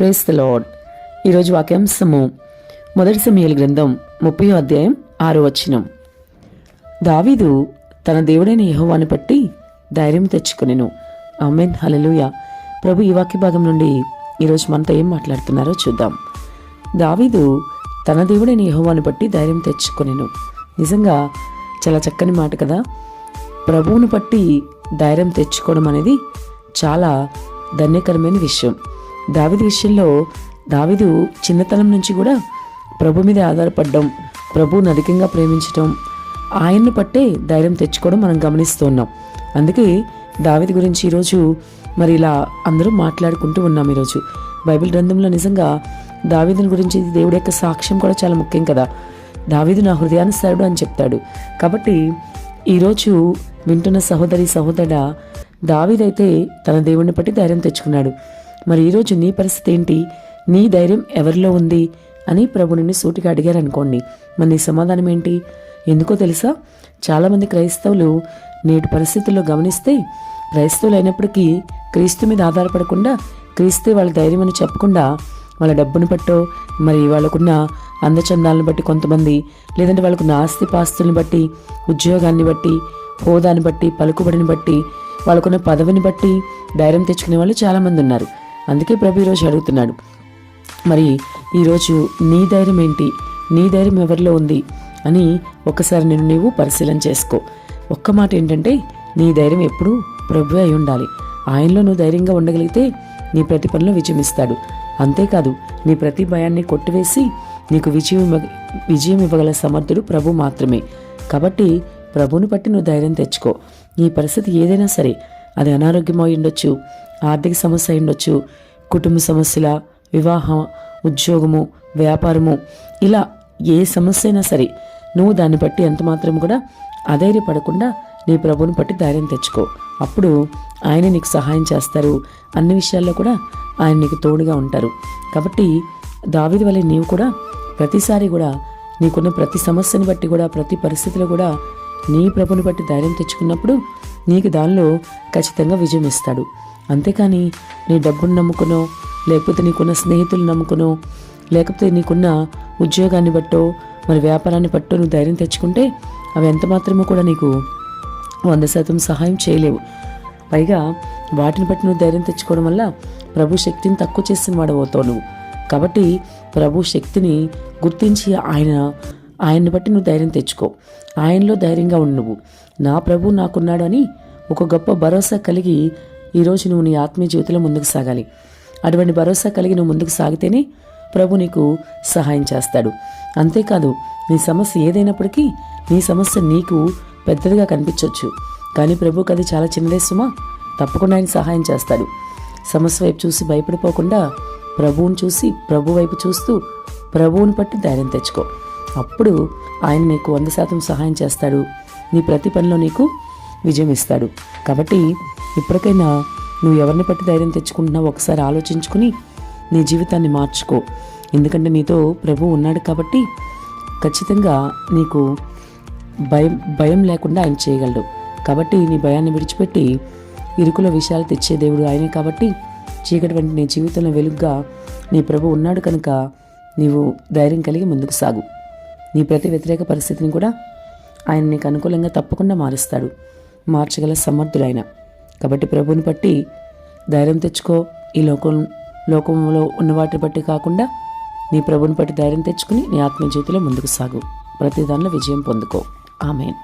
Praise the lord ఈరోజు వాక్యాంశము మొదటి సమయాల గ్రంథం ముప్పై అధ్యాయం ఆరో వచనం. దావీదు తన దేవుడైన యెహోవాను బట్టి ధైర్యం తెచ్చుకునేను. అమెన్ హలలుయ ప్రభు ఈ వాక్య భాగం నుండి ఈరోజు మనతో ఏం మాట్లాడుతున్నారో చూద్దాం. దావీదు తన దేవుడైన యెహోవాను బట్టి ధైర్యం తెచ్చుకునేను. నిజంగా చాలా చక్కని మాట కదా. ప్రభువును బట్టి ధైర్యం తెచ్చుకోవడం అనేది చాలా ధన్యకరమైన విషయం. దావిది విషయంలో దావిదు చిన్నతనం నుంచి కూడా ప్రభు మీద ఆధారపడడం ప్రభుని అధికంగా ప్రేమించడం ఆయన్ను పట్టే ధైర్యం తెచ్చుకోవడం మనం గమనిస్తున్నాం అందుకే దావిది గురించి ఈరోజు మరి ఇలా అందరూ మాట్లాడుకుంటూ ఉన్నాం ఈరోజు. బైబిల్ గ్రంథంలో నిజంగా దావీదుని గురించి దేవుడి యొక్క సాక్ష్యం కూడా చాలా ముఖ్యం కదా. దావీదు నా హృదయానుసారుడు అని చెప్తాడు. కాబట్టి ఈరోజు వింటున్న సహోదరి సహోదరుడా దావీదైతే తన దేవుడిని బట్టి ధైర్యం తెచ్చుకున్నాడు. మరి ఈరోజు నీ పరిస్థితి ఏంటి? నీ ధైర్యం ఎవరిలో ఉంది? అని ప్రభుని సూటిగా అడిగారు అనుకోండి మరి నీ సమాధానం ఏంటి? ఎందుకో తెలుసా? చాలామంది క్రైస్తవులు నేటి పరిస్థితుల్లో గమనిస్తే క్రైస్తవులు అయినప్పటికీ క్రీస్తు మీద ఆధారపడకుండా క్రీస్తే వాళ్ళ ధైర్యం అని చెప్పకుండా వాళ్ళ డబ్బును బట్టో మరి వాళ్ళకున్న అందచందాలను బట్టి కొంతమంది లేదంటే వాళ్ళకున్న ఆస్తి పాస్తుల్ని బట్టి ఉద్యోగాన్ని బట్టి హోదాని బట్టి పలుకుబడిని బట్టి వాళ్ళకున్న పదవిని బట్టి ధైర్యం తెచ్చుకునే వాళ్ళు చాలామంది ఉన్నారు. అందుకే ప్రభు ఈరోజు అడుగుతున్నాడు. మరి ఈరోజు నీ ధైర్యం ఏంటి? నీ ధైర్యం ఎవరిలో ఉంది? అని ఒక్కసారి నేను నీవు పరిశీలన చేసుకో. ఒక్క మాట ఏంటంటే నీ ధైర్యం ఎప్పుడూ ప్రభు అయి ఉండాలి. ఆయనలో నువ్వు ధైర్యంగా ఉండగలిగితే నీ ప్రతి పనిలో విజయమిస్తాడు అంతేకాదు నీ ప్రతి భయాన్ని కొట్టివేసి నీకు విజయం విజయం ఇవ్వగల సమర్థుడు ప్రభు మాత్రమే. కాబట్టి ప్రభుని బట్టి నువ్వు ధైర్యం తెచ్చుకో. నీ పరిస్థితి ఏదైనా సరే అది అనారోగ్యం ఉండొచ్చు ఆర్థిక సమస్య అయి ఉండొచ్చు కుటుంబ సమస్యల వివాహం ఉద్యోగము వ్యాపారము ఇలా ఏ సమస్య అయినా సరే నువ్వు దాన్ని బట్టి ఎంత మాత్రం కూడా అధైర్యపడకుండా నీ ప్రభువుని బట్టి ధైర్యం తెచ్చుకో. అప్పుడు ఆయన నీకు సహాయం చేస్తారు. అన్ని విషయాల్లో కూడా ఆయన నీకు తోడుగా ఉంటారు. కాబట్టి దావిది వల్ల నీవు కూడా ప్రతిసారి కూడా నీకున్న ప్రతి సమస్యని బట్టి కూడా ప్రతి పరిస్థితిలో కూడా నీ ప్రభుని బట్టి ధైర్యం తెచ్చుకున్నప్పుడు నీకు దానిలో ఖచ్చితంగా విజయం ఇస్తాడు. అంతేకాని నీ డబ్బును నమ్ముకునో లేకపోతే నీకున్న స్నేహితులు నమ్ముకునో లేకపోతే నీకున్న ఉద్యోగాన్ని బట్టో మరి వ్యాపారాన్ని బట్టో నువ్వు ధైర్యం తెచ్చుకుంటే అవి ఎంత మాత్రమో కూడా నీకు వంద శాతం సహాయం చేయలేవు. పైగా వాటిని బట్టి నువ్వు ధైర్యం తెచ్చుకోవడం వల్ల ప్రభు శక్తిని తక్కువ చేసిన వాడవుతావు నువ్వు. కాబట్టి ప్రభు శక్తిని గుర్తించి ఆయన ఆయన్ని బట్టి నువ్వు ధైర్యం తెచ్చుకో. ఆయనలో ధైర్యంగా ఉండు నువ్వు. నా ప్రభు నాకున్నాడు అని ఒక గొప్ప భరోసా కలిగి ఈరోజు నువ్వు నీ ఆత్మీయ జీవితంలో ముందుకు సాగాలి. అటువంటి భరోసా కలిగి నువ్వు ముందుకు సాగితేనే ప్రభు నీకు సహాయం చేస్తాడు. అంతేకాదు నీ సమస్య ఏదైనప్పటికీ నీ సమస్య నీకు పెద్దదిగా కనిపించవచ్చు కానీ ప్రభుకి అది చాలా చిన్నదే సుమా. తప్పకుండా ఆయన సహాయం చేస్తాడు. సమస్య వైపు చూసి భయపడిపోకుండా ప్రభువుని చూసి ప్రభు వైపు చూస్తూ ప్రభువుని పట్టి ధైర్యం తెచ్చుకో. అప్పుడు ఆయన నీకు వంద శాతం సహాయం చేస్తాడు. నీ ప్రతి పనిలో నీకు విజయం ఇస్తాడు. కాబట్టి ఇప్పటికైనా నువ్వు ఎవరిని పట్టి ధైర్యం తెచ్చుకుంటున్నావు ఒకసారి ఆలోచించుకుని నీ జీవితాన్ని మార్చుకో. ఎందుకంటే నీతో ప్రభు ఉన్నాడు కాబట్టి ఖచ్చితంగా నీకు భయం భయం లేకుండా ఆయన చేయగలడు. కాబట్టి నీ భయాన్ని విడిచిపెట్టి ఇరుకుల విషయాలు తెచ్చే దేవుడు ఆయనే కాబట్టి చీకటి వంటి నీ జీవితంలో వెలుగ్గా నీ ప్రభు ఉన్నాడు కనుక నీవు ధైర్యం కలిగి ముందుకు సాగు. నీ ప్రతి వ్యతిరేక పరిస్థితిని కూడా ఆయన నీకు అనుకూలంగా తప్పకుండా మారుస్తాడు. మార్చగల సమర్థుడైన. కాబట్టి ప్రభుని బట్టి ధైర్యం తెచ్చుకో. ఈ లోకం లోకంలో ఉన్న వాటిని బట్టి కాకుండా నీ ప్రభుని బట్టి ధైర్యం తెచ్చుకుని నీ ఆత్మీయ జీవితంలో ముందుకు సాగు. ప్రతి దానిలో విజయం పొందుకో. ఆమెన్.